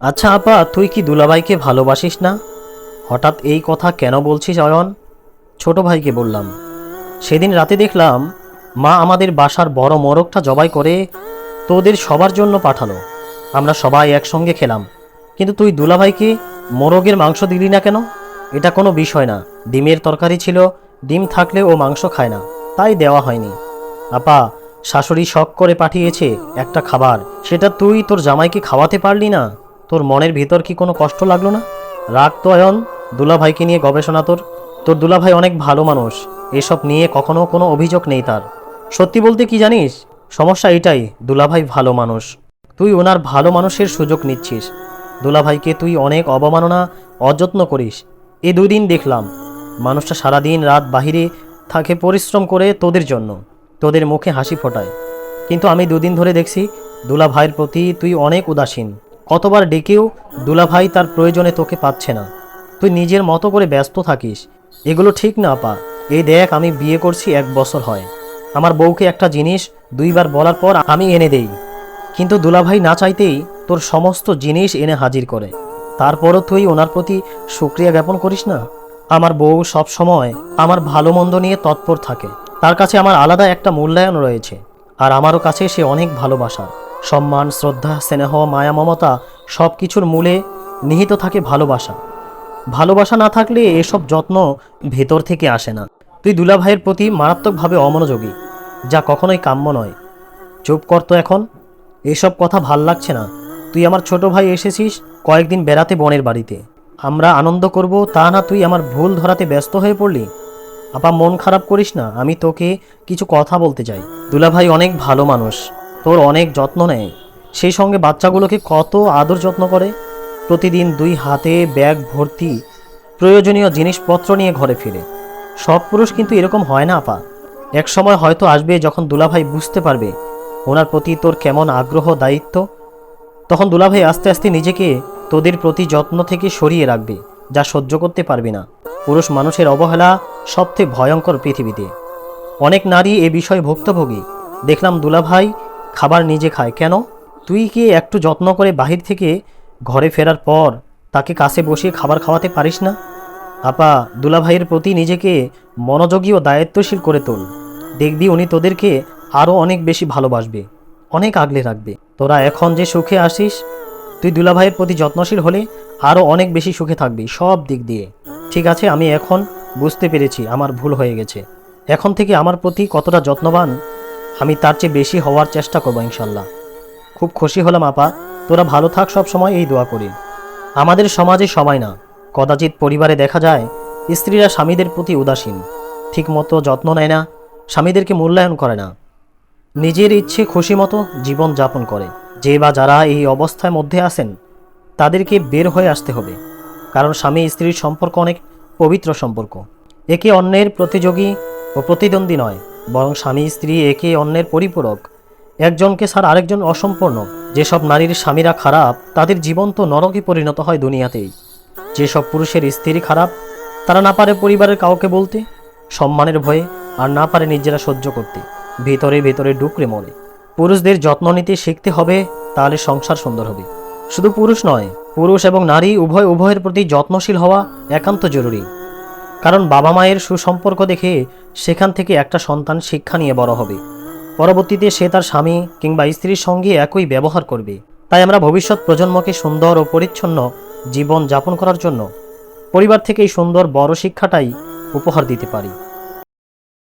আচ্ছা আপা, তুই কি দুলাভাইকে ভালোবাসিস না? হঠাৎ এই কথা কেন বলছিস অয়ন? ছোট ভাইকে বললাম। সেদিন রাতে দেখলাম মা আমাদের বাসার বড় মোরগটা জবাই করে তোদের সবার জন্য পাঠালো আমরা সবাই একসঙ্গে খেলাম। কিন্তু তুই দুলাভাইকে মোরগের মাংস দিলি না কেন? এটা কোনো বিষয় না। ডিমের তরকারি ছিল, ডিম থাকলে ও মাংস খায় না। তাই দেওয়া হয়নি। আপা, শাশুড়ি শখ করে পাঠিয়েছে একটা খাবার। সেটা তুই তোর জামাইকে খাওয়াতে পারলি না? তোর মনের ভিতর কি কোনো কষ্ট লাগল না? রাগ তো অয়ন, দুলাভাইকে নিয়ে গবেষণা তোর। তোর দুলাভাই অনেক ভালো মানুষ, এসব নিয়ে কখনো কোনো অভিযোগ নেই তার। সত্যি বলতে কি জানিস? সমস্যা এটাই, দুলাভাই ভালো মানুষ। তুই ওনার ভালো মানুষের সুযোগ নিচ্ছিস। দুলাভাইকে তুই অনেক অবমাননা, অযত্ন করিস। এ দুই দিন দেখলাম, মানুষটা সারাদিন রাত বাহিরে থাকে পরিশ্রম করে তোদের জন্য, তোদের মুখে হাসি ফোটায়। কিন্তু আমি দুদিন ধরে দেখছি, দুলাভাইয়ের প্রতি তুই অনেক উদাসীন। কতবার ডেকেও দুলাভাই তার প্রয়োজনে তোকে পাচ্ছে না। তুই নিজের মতো করে ব্যস্ত থাকিস। এগুলো ঠিক না পা এই দেখ, আমি বিয়ে করছি এক বছর হয়। আমার বউকে একটা জিনিস দুইবার বলার পর আমি এনে দেই। কিন্তু দুলাভাই না চাইতেই তোর সমস্ত জিনিস এনে হাজির করে। তারপরও তুই ওনার প্রতি সুক্রিয়া জ্ঞাপন করিস না? আমার বউ সব সময় আমার ভালো মন্দ নিয়ে তৎপর থাকে। তার কাছে আমার আলাদা একটা মূল্যায়ন রয়েছে। আর আমারও কাছে সে অনেক ভালোবাসার। সম্মান, শ্রদ্ধা, স্নেহ, মায়া, মমতা সব কিছুর মূলে নিহিত থাকে ভালোবাসা। ভালোবাসা না থাকলে এসব যত্ন ভেতর থেকে আসে না। তুই দুলাভাইয়ের প্রতি মারাত্মকভাবে অমনোযোগী, যা কখনোই কাম্য নয়। চুপ করতো এখন, এসব কথা ভালো লাগছে না। তুই আমার ছোট ভাই এসেছিস কয়েকদিন বেড়াতে বনের বাড়িতে। আমরা আনন্দ করব, তা না তুই আমার ভুল ধরাতে ব্যস্ত হয়ে পড়লি? আপা মন খারাপ করিস না, আমি তোকে কিছু কথা বলতে চাই। দুলাভাই অনেক ভালো মানুষ। তোর অনেক যত্ন নেয়। সেই সঙ্গে বাচ্চাগুলোকে কত আদর যত্ন করে। প্রতিদিন দুই হাতে ব্যাগ ভর্তি প্রয়োজনীয় জিনিসপত্র নিয়ে ঘরে ফিরে। সব পুরুষ কিন্তু এরকম হয় না, আপা। এক সময় হয়তো আসবে যখন দুলাভাই বুঝতে পারবে ওনার প্রতি তোর কেমন আগ্রহ, দায়িত্ব। তখন দুলাভাই আস্তে আস্তে নিজেকে তোদের প্রতি যত্ন থেকে সরিয়ে রাখবে, যা সহ্য করতে পারবি না। পুরুষ মানুষের অবহেলা সবথেকে ভয়ঙ্কর পৃথিবীতে। অনেক নারী এ বিষয়ে ভুক্তভোগী। দেখলাম দুলাভাই খাবার নিজে খায়। কেন? তুই কি একটু যত্ন করে বাহির থেকে ঘরে ফেরার পর তাকে কাছে বসিয়ে খাবার খাওয়াতে পারিস না? আপা, দুলাভাইয়ের প্রতি নিজেকে মনোযোগী ও দায়িত্বশীল করে তোল। দেখবি উনি তোদেরকে আরও অনেক বেশি ভালোবাসবে, অনেক আগলে রাখবে। তোরা এখন যে সুখে আসিস, তুই দুলাভাইয়ের প্রতি যত্নশীল হলে আরও অনেক বেশি সুখে থাকবি সব দিক দিয়ে। ঠিক আছে, আমি এখন বুঝতে পেরেছি, আমার ভুল হয়ে গেছে। এখন থেকে আমার প্রতি কতটা যত্নবান আমি তার চেয়ে বেশি হওয়ার চেষ্টা করব ইনশাল্লাহ। খুব খুশি হলাম, আপা। তোরা ভালো থাক, সব সময় এই দোয়া করি। আমাদের সমাজে সবাই না, কদাচিৎ পরিবারে দেখা যায়, স্ত্রীরা স্বামীদের প্রতি উদাসীন, ঠিকমতো যত্ন নেয় না, স্বামীদেরকে মূল্যায়ন করে না। নিজের ইচ্ছে খুশি মতো জীবন যাপন করে। যে বা যারা এই অবস্থার মধ্যে আছেন, তাদেরকে বের হয়ে আসতে হবে। কারণ স্বামী স্ত্রীর সম্পর্ক অনেক পবিত্র সম্পর্ক। একে অন্যের প্রতিযোগী ও প্রতিদ্বন্দ্বী নয়। বরং স্বামী স্ত্রী একে অন্যের পরিপূরক। একজনকে ছাড়া আরেকজন অসম্পূর্ণ। যেসব নারীর স্বামীরা খারাপ, তাদের জীবন তো নরকে পরিণত হয় দুনিয়াতেই। যেসব পুরুষের স্ত্রী খারাপ, তারা না পারে পরিবারের কাউকে বলতে, সম্মানের ভয়ে, আর না পারে নিজেরা সহ্য করতে। ভেতরে ভেতরে ডুকরে মরে। পুরুষদের যত্ন নিতে শিখতে হবে, তাহলে সংসার সুন্দর হবে। শুধু পুরুষ নয়, পুরুষ এবং নারী উভয় উভয়ের প্রতি যত্নশীল হওয়া একান্ত জরুরি। কারণ বাবা মায়ের সুসম্পর্ক দেখে সেখান থেকে একটা সন্তান শিক্ষা নিয়ে বড় হবে। পরবর্তীতে সে তার স্বামী কিংবা স্ত্রীর সঙ্গে একই ব্যবহার করবে। তাই আমরা ভবিষ্যৎ প্রজন্মকে সুন্দর ও পরিচ্ছন্ন জীবন যাপন করার জন্য পরিবার থেকে এই সুন্দর বড় শিক্ষাটাই উপহার দিতে পারি।